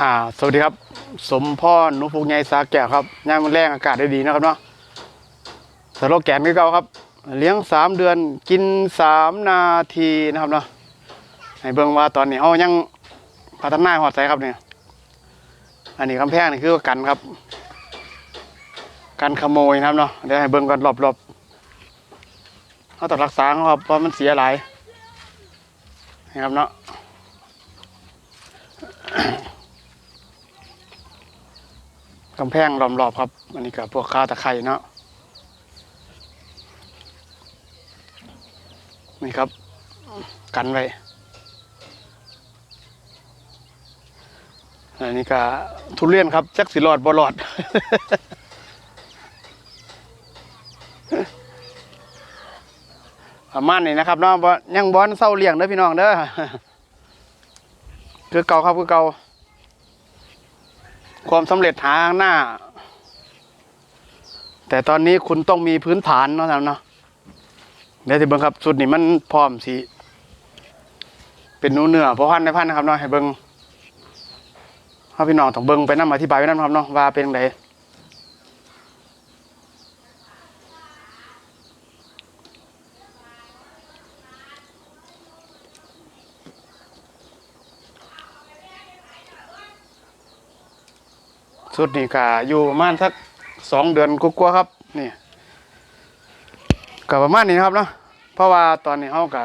อ่าสวัสดีครับ สมพ่อนุพุกใหญ่สาแก้วครับย่ามมันแรงอากาศได้ดีนะครับเนาะสโลแกนคือเก่าครับ เลี้ยงสามเดือนกินสามนาทีนะครับเนาะให้เบิ่งว่าตอนนี้เฮายังพัฒนาหอดใสครับเนี่ยอันนี้กำแพงนี่คือกันครับ กันขโมยนะครับเนาะเดี๋ยวให้เบิ่งก่อนรอบๆเขาต้องรักษาเขาครับเพราะมันเสียหลายนะครับเนาะ กำแพงล้อมรอบครับ อันนี้กับพวกข้าวตะไคร่เนาะนี่ครับ กันไว้อันนี้ก็ทุเรียนครับจักสิรอดบ่รอดประมาณนี้นะครับนาะบ่ยังบอนเศร้าเลี้ยงเด้อพี่น้องเด้อคือเก่าครับคือเก่า ความสำเร็จหาหน้า แต่ตอนนี้คุณต้องมีพื้นฐานเนาะครับเนาะเดี๋ยวสิเบิ้งครับสุดนี่มันพร้อมสิเป็นนูเนื้อเพราะพันในพันนะครับเนาะให้เบิ้งเฮาพี่น้องต้องเบิ้งไปนั่นอธิบายไปนั่นครับเนาะว่าเป็นไง สุดนี้ก็อยู่ประมาณสักสองเดือนกว่าๆครับนี่ก็ประมาณนี้นะครับเนาะเพราะว่าตอนนี้เฮาก็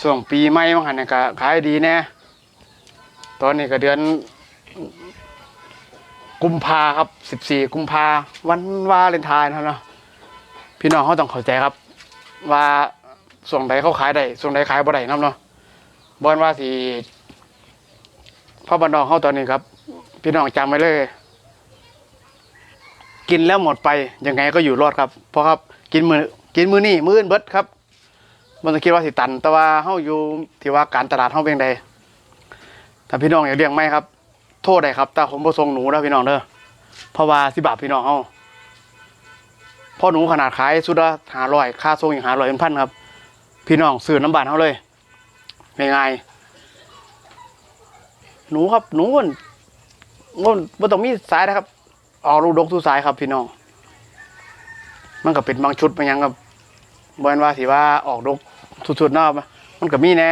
ช่วงปีใหม่บาหันเนี่ยก็ขายดีแน่ตอนนี้ก็เดือน กุมภาครับสิบสี่กุมภาวันวาเลนไทน์นะครับเนาะพี่น้องเขาต้องเข้าใจครับ ว่าส่วงใดเขาขายได้ส่วงใดขายบ่ได้นะเนาะบอนว่าสิพ่อบ้านนองเขาตอนนี้ครับ พี่น้องจำไว้เลย กินแล้วหมดไปยังไงก็อยู่รอดครับ เพราะครับกินมือกินมือนี่มืออื่นเบิดครับมันต้องคิดว่าสิตัน แต่ว่าเฮาอยู่ที่ว่าการตลาดเฮาเป็นใดถ้าพี่น้องอยากเลี้ยงไหมครับ โทษได้ครับแต่ผมบ่ส่งหนูนะพี่น้องเด้อเพราะว่าสิบาทพี่น้องเฮาพ่อหนูขนาดขายสุดละหาร้อยค่าส่งอีกหาร้อยเป็นพันครับ พี่น้องซื้อน้ำบานเฮาเลยง่ายๆหนูครับหนู มันมันบ่ต้องมีสายนะครับออกลูกดกสู่สายครับพี่น้อง มันก็เป็นบางชุดบางอย่างครับบอนว่าสิว่าออกดกสุดๆเนาะมันก็มีแน่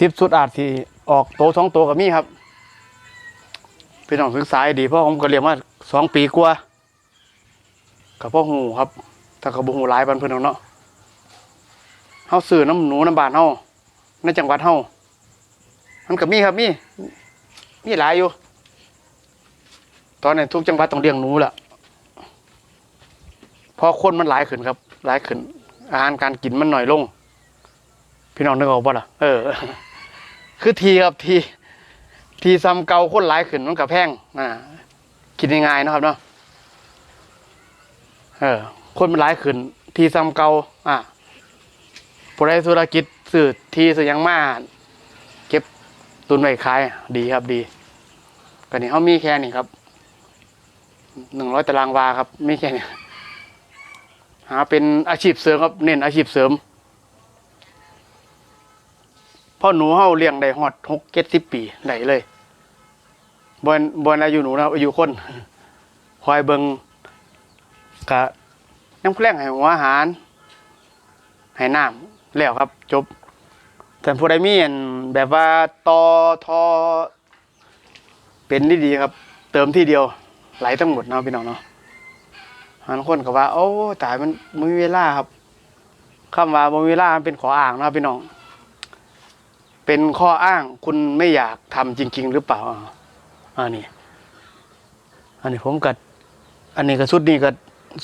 สิบชุดอาจสิออกโตสองโตก็มีครับ พี่น้องศึกษาดีเพราะผมก็เรียนมาสองปีกว่ากับพ่อหูครับถ้ากับบุหูหลายบันเพื่อนเอาเนาะเฮาซื้อน้ำหนูน้ำบานเฮาในจังหวัดเฮามันก็มีครับมีมีหลายอยู่ ตอนนี้ทุกจังหวัดต้องเลี้ยงหนูแหละเพราะคนมันหลายขึ้นครับ หลายขึ้น อาหารการกินมันหน่อยลง พี่น้องนึกออกป่ะล่ะเออ คือทีครับที ทีซ้ำเกาคนหลายขึ้นมันกับแพงอ่าคิดง่ายๆนะครับเนาะเออ คนมันหลายขึ้น ทีซ้ำเกาอ่าผู้ใดธุรกิจสื่อทีสื่อยังมาเก็บตุนไว้ขาย ดีครับดีก็นี่เขามีแค่นี้ครับ หนึ่งร้อยตารางวาครับ ไม่แค่นี้หาเป็นอาชีพเสริมครับ เน้นอาชีพเสริมพ่อหนูเฮาเลี้ยงได้ฮอดหกเจ็ดสิบปีได้เลยบนบนอายุหนูนะอายุคนคอยเบิงกะยังแพร่งให้หัวอาหาร ให้น้ำแล้วครับ จบแต่ผู้ใดมีอันแบบว่าตอทอเป็นที่ดีครับ เติมที่เดียว ไหลทั้งหมดเนาะพี่น้องเนาะบางคนก็ว่า โอ้ตายมันไม่มีเวลาครับคำว่าบ่มีเวลาเป็นขออ้างนะพี่น้อง เป็นข้ออ้างคุณไม่อยากทำจริง ๆ หรือเปล่าอันนี้ อันนี้ผมกัดอันนี้ก็สุดนี้ก็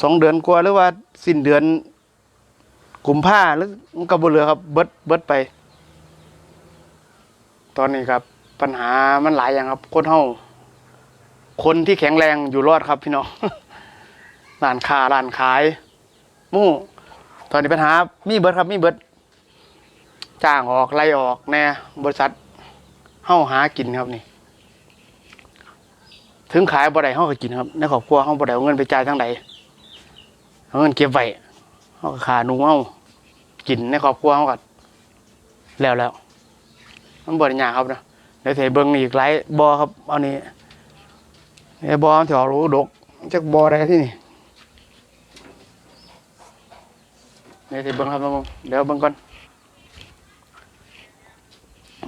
สองเดือนกว่าหรือว่าสิ้นเดือนกุมภาหรือมันก็บ่เหลือครับ เบิดเบิดไป ตอนนี้ครับ ปัญหามันหลายอย่างครับคนเฮา คนที่แข็งแรงอยู่รอดครับพี่น้องร้านค้าร้านขาย มู่ตอนนี้ปัญหามีเบิดครับมีเบิดจ้างออกไล่ออกแน่บริษัทเฮ้าหากินครับนี่ ถึงขายบ่ได้เฮ้าก็กินครับในครอบครัวเฮ้าบ่ได้เอาเงินไปจ่ายทางใดเอาเงินเก็บไว้เฮ้าก็ขาหนูเฮากินในครอบครัวเฮ้าก็แล้วแล้วมันบ่ได้ยากครับนะเดี๋ยวเทเบิ้งอีกหลายบอครับเอานี่ ไอ้บอมันถอรู้ดกจักบออะไรที่นี่เดี๋ยวเบิ้งครับน้องเดี๋ยวเบิ้งก่อน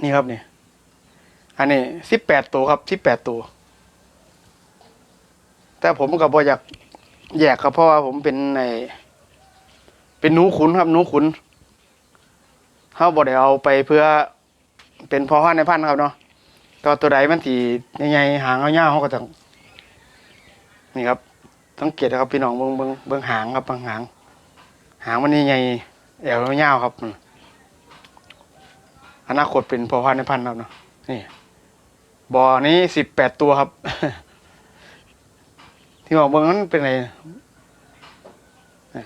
นี่ครับนี่อันนี้สิบแปดตัวครับสิบแปดตัว แต่ผมกับบออยากแยกครับเพราะว่าผมเป็นในเป็นหนูขุนครับหนูขุนเขาบอได้เอาไปเพื่อเป็นพอห้าในพันครับเนาะตัวตัวใดมันสีใหญ่ๆหางเงาๆเขาก็ต้อง นี่ครับสังเกตนะครับพี่น้องเบิ้งเบิ้งเบิ้งหางครับเบิ้งหาง หางมันนี้ใหญ่แอวเงาๆครับอนาคตเป็นพอพันในพันครับเนาะนี่บ่อนี้สิบแปดตัวครับ ที่บอกเบิ้งนั้นเป็นไงเนี่ย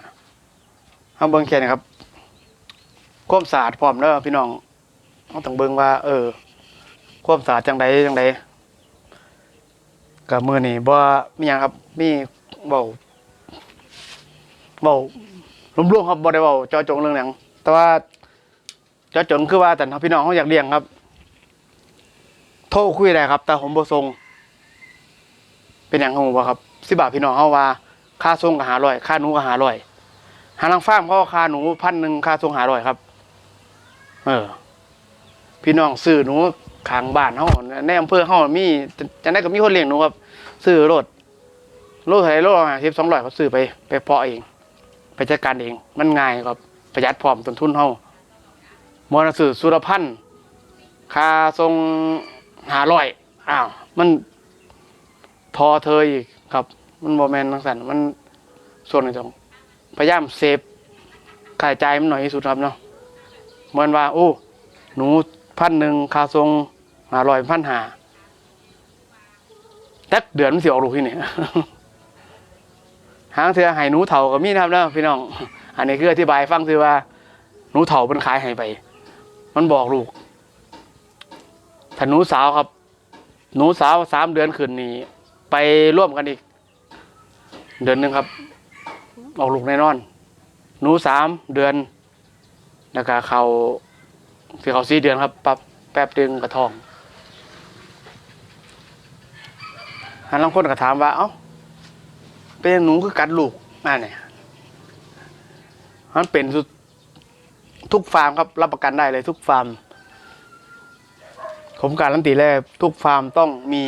เอาเบิ้งแค่นี้ครับความสะอาดพร้อมแล้วพี่น้องเราต้องเบิ่งว่า เออความสะอาดจังใดจังใด กับมือนี่บ่มีหยังครับมีเบาเบารวมๆครับบ่ได้เบาเจอจงเรื่องหยังแต่ว่าเจอจงคือว่าแต่พี่น้องเขาอยากเลี้ยงครับ โทรคุยได้ครับ แต่ผมบ่ส่งเป็นหยังของผมบ่ครับสิบาทพี่น้องเขาว่า ค่าส่งก็หาร้อยค่าหนูก็หาร้อยหาทางฟาร์มเขาก็ค่าหนูพันหนึ่งค่าส่งหาร้อยครับ เออ พี่น้องซื้อหนู ขางบ้านเฮาในอำเภอเฮามีจะจะได้ก็มีคนเลี้ยงหนูครับซื้อรถรถไถรถห้าสิบสองร้อยเขาซื้อไปไปเพาะเอง ไปจัดการเอง มันง่ายครับประหยัดพร้อมต้นทุนเฮามอนะซื้อสุรพันธ์ค่าทรงหาร้อยอ้าวมันทอเธออีกครับ มันบ่แม่นทังสันมันส่วนหนึ่งต้องพยายามเซฟค่าใช้จ่ายมันหน่อยที่สุดครับเนาะเหมือนว่า โอ้ หนูพันหนึ่งค่าทรง หาร้อยพันหาแต่เดือนมันสิออกลูกที่นี่หางเถือให้หนูเถาก็มีนะครับนะพี่น้อง อันนี้คืออธิบายฟังคือว่า หนูเถาเป็นขายให้ไป มันบอกลูกถ้าหนูสาวครับ หนูสาวสามเดือนขึ้นนี่ไปร่วมกันอีก เดือนหนึ่งครับ ออกลูกแน่นอน หนูสามเดือนแล้วก็เขาที่เขาสี่เดือนครับปั๊บแป๊บดึงกระทอง หันลังคนก็ถามว่า เอ้า เป็นหนูคือกัดลูกนั่นเนี่ยมันเป็นทุกฟาร์มครับรับประกันได้เลยทุกฟาร์ม ผมการันตีเลยทุกฟาร์มต้องมี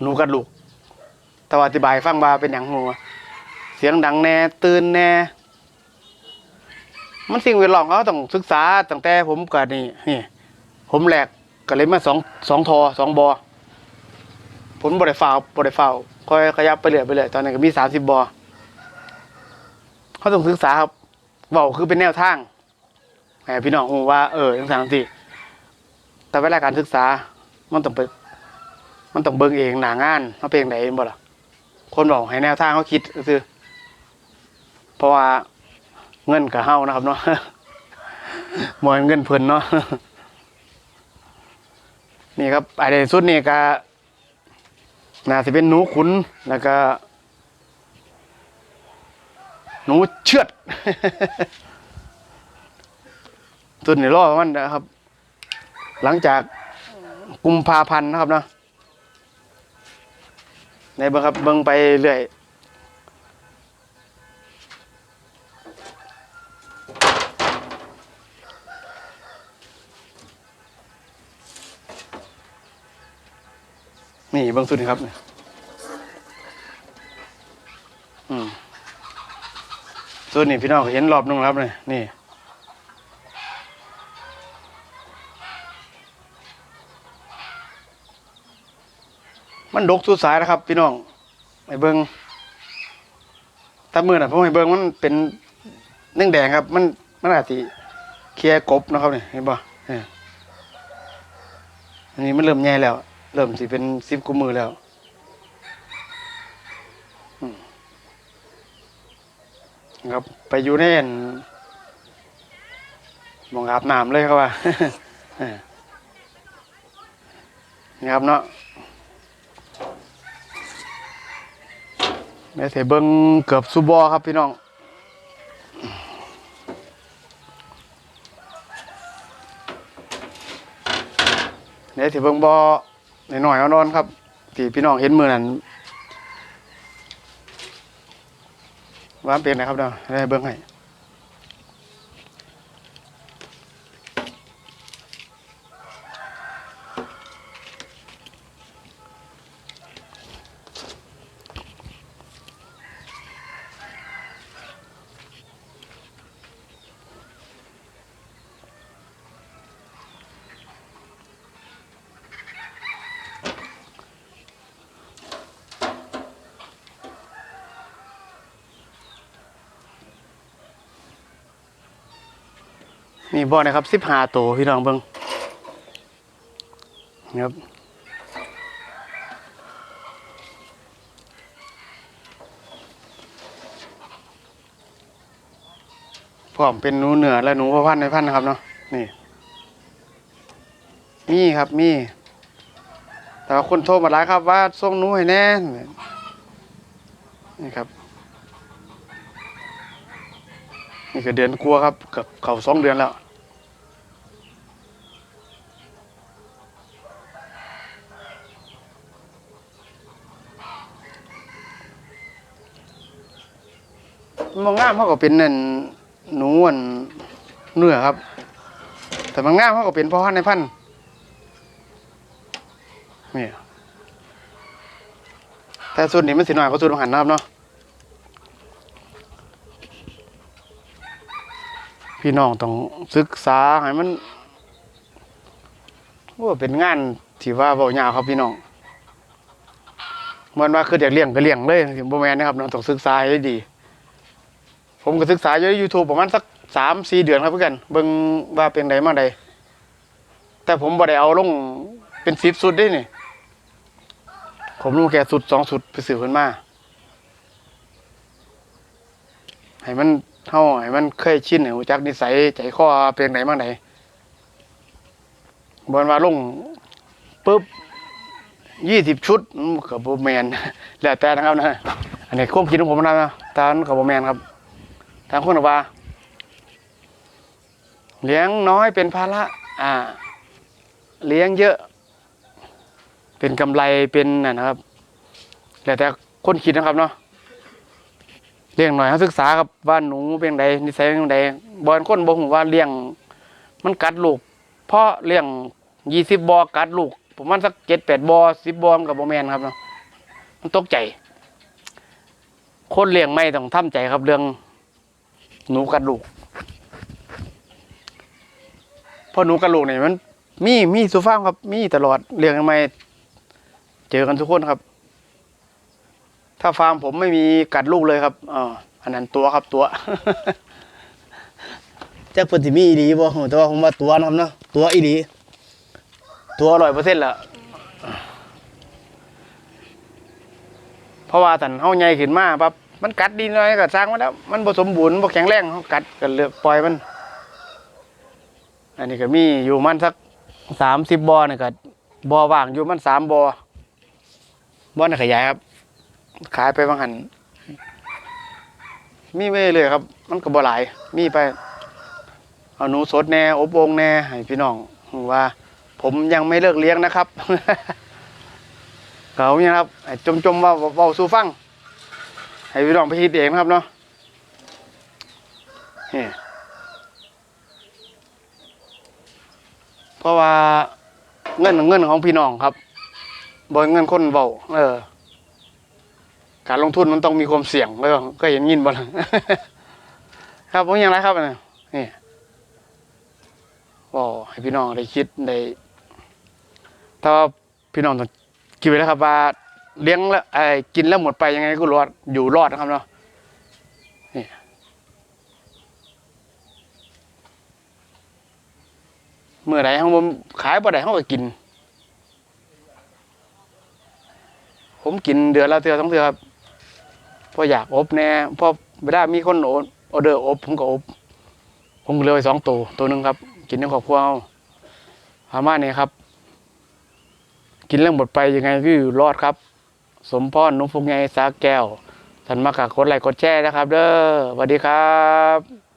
หนูกัดลูกแต่วาอธิบายฟังว่าเป็นอย่างหัวเสียงดังแน่ตื่นแน่ มันสิ่งแวดล้อมเขาต้องศึกษาตั้งแต่ผมก็นี่นี่ ผมแหลกก็เลยมาสองสองทอสองบอ ผมบริฝ้าวบริฝ้าวค่อยขยับไปเรื่อยไปเรื่อยตอนนี้ก็มีสามสิบบอเขาต้องศึกษาครับเบาคือเป็นแนวทางให้พี่น้องว่าเออยังสั่งสิแต่เวลาการศึกษามันต้องไปมันต้องเบิ่งเองหนางานเขาเป็นไหนบ่ล่ะคนบอกให้แนวทางเขาคิดคือเพราะว่าเงินกับเฮานะครับเนาะมอยเงินเพิ่นเนาะนี่ครับไอเดนสุดนี่ก็ น่าจะเป็นหนูขุนแล้วก็ หนูเชือดตุนนี่รอมันนะครับ หลังจากกุมภาพันธ์นะครับเนาะในเบิ่งครับเบิงไปเรื่อย นี่เบางสุดนี่ครับ อืมส่วนนี่พี่น้องเห็นรอบนึงครับนี่นี่มันดกสุดสายนะครับ พี่น้องไอ้เบิงถ้ามือน่ะผมให้เบิงมันเป็นเนื่องแดงครับ มันมันอาจจะเคลียกบนะครับนี่เห็นปะนี่อันนี้มันเริ่มใหญ่แล้ว เริ่มสิเป็นสิบกุมมือแล้วครับ ไปอยู่ในอันมองอาบน้ำเลยครับว่าเนี่ครับเนาะในเสเบิงเกือบซูบอครับพี่น้องเดี๋ยวสิเบิ่งบ่อ หน่อยๆเอานอนครับที่พี่น้องเห็นมือนั้นว่าเป็นนะครับเนาะได้เบิ้งให้ มีบ่อนะครับ15ตัวพี่น้องเบิ่งนี่ครับพร้อมเป็นหนูเหนือและหนูพ่อพันในพันนะครับเนาะนี่ มีครับมี แต่ว่าคนโทรมาหลายครับว่าส่งหนูให้แน่นี่ครับ นี่ก็เดือนกลัวครับเกับเขาสองเดือนแล้วมองงามเขาก็เป็นนั่นหนูอันเนื้อครับ แต่บางงามเขาก็เป็นพ่อพันในพันนี่แต่ส่วนนี้มันสิหน่อยก็ส่วนบางหันนะครับเนาะ พี่น้องต้องศึกษาให้มันว่าเป็นงานที่ว่าเบาหยาครับพี่น้องเหมันว่าคืออยากเลี้ยงก็เลี้ยงเลยถึงบ่แมนนะครับเราต้องศึกษาให้ดี ผมก็ศึกษาอยู่ใน YouTube ประมาณสักสามสี่เดือนครับเพื่อนเบิ่งว่าเป็นใดมาใดแต่ผมบ่ได้เอาลงเป็นสิบสุดได้นี่ผมลงแค่สุดสองสุดไปสื่อคนมาให้มัน เฮาให้มันเคยชินให้รู้จักนิสัยใจคอเป็นไหนมางไหนบนว่าลงปุ๊บยี่สิบชุดกับโบแมนแล้วแต่นะครับนะอันนี้ควบคิดของผมนะตานกับโบแมนครับทางคนบอกว่าเลี้ยงน้อยเป็นภาระอ่า เลี้ยงเยอะ เป็นกำไรเป็นน่ะนะครับแล้วแต่คนคิดนะครับเนาะ เลี้ยงหน่อยเขาศึกษาครับว่าหนูเป็นไดนิสัยเป็นไดบอนคนบอกผมว่าเลี้ยง มันกัดลูก เพราะเลี้ยงยี่สิบบอกัดลูกประมาสักเจ็ดแปดบอสิบบอมกับบ่แมนครับเนาะมันตกใจ คนเลี้ยงไม่ต้องทำใจครับเรื่อง หนูกัดลูกเพราะหนูกัดลูกเนี่ยมัน มีมีสุฟ้ามครับ มีตลอดเลี้ยงไม่เจอกันทุกคนครับ ถ้าฟาร์มผมไม่มีกัดลูกเลยครับอ่าอันนั้นตัวครับตัวจักเพิ่นสิมีอีหลีบ่แต่ว่าผมว่าตัวนะครับเนาะตัวอีหลีตัวร้อยเปอร์เซ็นต์ละเพราะว่าสันเฮาใหญ่ขึ้นมาปั๊บมันกัดดีหน่อยก็สร้างมาแล้ว มันบ่สมบูรณ์บ่แข็งแรงเฮากัดก็เลือกปล่อยมัน อันนี้ก็มีอยู่มันสัก30บ่อนี่ก็บ่อว่างอยู่มัน3บ่อบ่อนี่ขยายครับ ขายไปบางหันมีไม่เลยครับ มันก็บ่หลาย มีไป เอาหนูสดแน่อบโองแน่ให้พี่น้องว่า ผมยังไม่เลิกเลี้ยงนะครับเขาเนี่ยครับจมจมๆว่าเบาสู่ฟัง ให้พี่น้องไปคิดเองครับเนาะนี่เพราะว่าเงินเงินของพี่น้องครับบ่เงินคนเบาเออ การลงทุนมันต้องมีความเสี่ยงก็ก็เห็นยินบ่ล่ะครับผมยังไรครับอันนี้นี่ก็ให้พี่น้องได้คิดได้ถ้าพี่น้องต้องคิดไว้แล้วครับว่าเลี้ยงแล้วไอ้กินแล้วหมดไปยังไงก็รอดอยู่รอดนะครับเนาะนี่เมื่อไหร่ของผมขายบ่ได้เขาก็กิน ผมกินเดือนละเทื่อสองเทื่อครับ พออยากอบแน่พอเวลามีคนโอนออเดอร์อบผมก็อบ ผมก็เลยไปสองตัวตัวหนึ่งครับ กินในครอบครัวเอาหามาเนี้ครับ กินเรื่องหมดไปยังไงก็อยู่รอดครับ สมพรนุ่มพงไงสาแก้วท่านมากกกดไลค์กดแชร์นะครับ เด้อสวัสดีครับ